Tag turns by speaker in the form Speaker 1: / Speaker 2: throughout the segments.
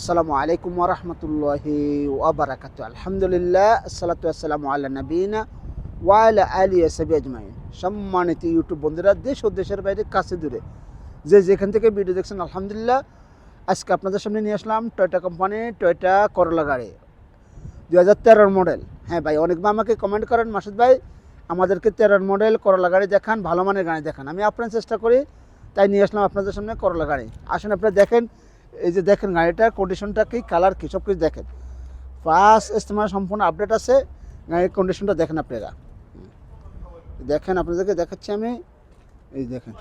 Speaker 1: আসসালামু আলাইকুম ওরহমতুল্লাহি ওবরাকাত আলহামদুলিল্লাহ, আসসালাতু আসসালামু আল্লাহ নবীনা ওয়ালা আলী সাবি আজমাইন। সম্মানিত ইউটিউব বন্ধুরা, দেশ ও দেশের বাইরে, কাছে দূরে, যে যেখান থেকে ভিডিও দেখছেন, আলহামদুলিল্লাহ, আজকে আপনাদের সামনে নিয়ে আসলাম টয়টা কোম্পানি টয়টা করলা গাড়ি। দু হাজার তেরোর মডেল হ্যাঁ ভাই, অনেক আমাকে কমেন্ট করেন, মাসুদ ভাই, আমাদেরকে তেরোর মডেল করলা গাড়ি দেখান, ভালো মানের গাড়ি দেখান। আমি আপনার চেষ্টা করি, তাই নিয়ে আসলাম আপনাদের সামনে করলা গাড়ি। আসুন, আপনারা দেখেন এই যে দেখেন গাড়িটার কন্ডিশনটা কি কালার কী সব কিছু দেখেন। ফার্স্ট ইস্তেমার সম্পূর্ণ আপডেট আছে, গাড়ির কন্ডিশনটা দেখেন আপনারা। দেখেন, আপনাদেরকে দেখাচ্ছি আমি। এই দেখেন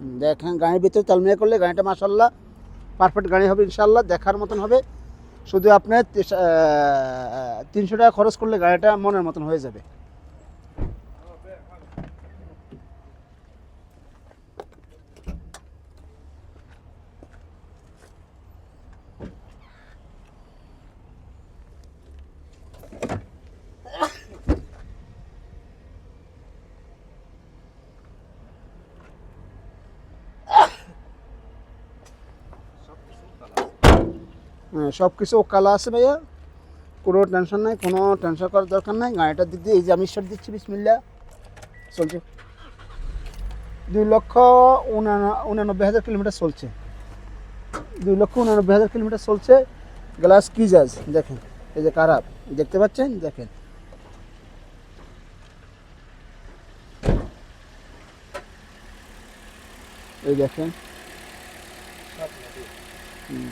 Speaker 1: হুম, দেখেন গাড়ির ভিতরে তালমিয়া করলে গাড়িটা মাসাল্লাহ পারফেক্ট গাড়ি হবে ইনশাল্লাহ দেখার মতন হবে। শুধু আপনার তিনশো টাকা খরচ করলে গাড়িটা মনের মতন হয়ে যাবে। হ্যাঁ সব কিছু কালা আছে ভাইয়া। কোনো টেনশন নাই, কোনো টেনশন করার দরকার নাই। গাড়িটার দিক দিয়ে এই যে আমি স্টার্ট দিচ্ছি বিসমিল্লা চলছে। দুই লক্ষ উনান- উনানব্বই হাজার কিলোমিটার চলছে। দুই লক্ষ উনানব্বই হাজার কিলোমিটার চলছে। গ্লাস কিজাজ দেখেন, এই যে খারাপ। দেখতে পাচ্ছেন? দেখেন। এই দেখেন। হুম।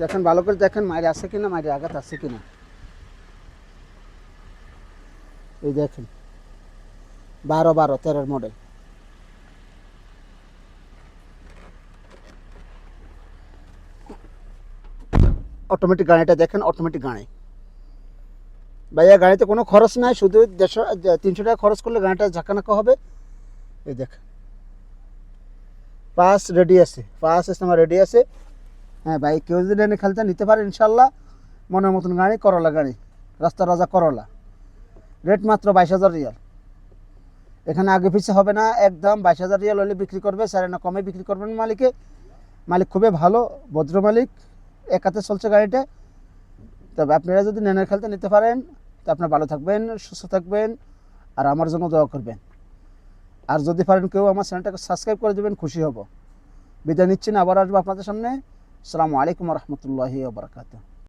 Speaker 1: দেখেন ভালো করে দেখেন মায়ের আছে কিনা, মায়ের আঘাত আছে কিনা। এই দেখেন, বারো বারো, তেরোর মডেল অটোমেটিক গাড়িটা দেখেন অটোমেটিক গাড়ি। ভাইয়া, গাড়িতে কোনো খরচ নাই, শুধু দেড়শো, তিনশো টাকা খরচ করলে গাড়িটা ঝাঁকানাকা হবে। এই দেখেন। পাস রেডি আছে, পাস আমার রেডি আছে। হ্যাঁ ভাই, কেউ যদি এনে খেলতে নিতে পারে, ইনশাল্লাহ মনের মতন গাড়ি করলা গাড়ি রাস্তা রাজা করলা রেট মাত্র বাইশ হাজার রিয়াল। এখানে আগে পিছিয়ে হবে না, একদম বাইশ হাজার রিয়াল হলে বিক্রি করবে, স্যার না কমে বিক্রি করবেন মালিকে। মালিক খুবই ভালো, ভদ্র মালিক একাতে চলছে গাড়িটা। তবে আপনারা যদি নেনের খেলতে নিতে পারেন, তো আপনার ভালো থাকবেন, সুস্থ থাকবেন, আর আমার জন্য দোয়া করবেন। আর যদি পারেন কেউ আমার চ্যানেলটাকে সাবস্ক্রাইব করে দেবেন, খুশি হব। বিদায় নিচ্ছি না, আবার আসব আপনাদের সামনে। আসসালামু আলাইকুম রহমতুল্লাহি বারকাতুহ।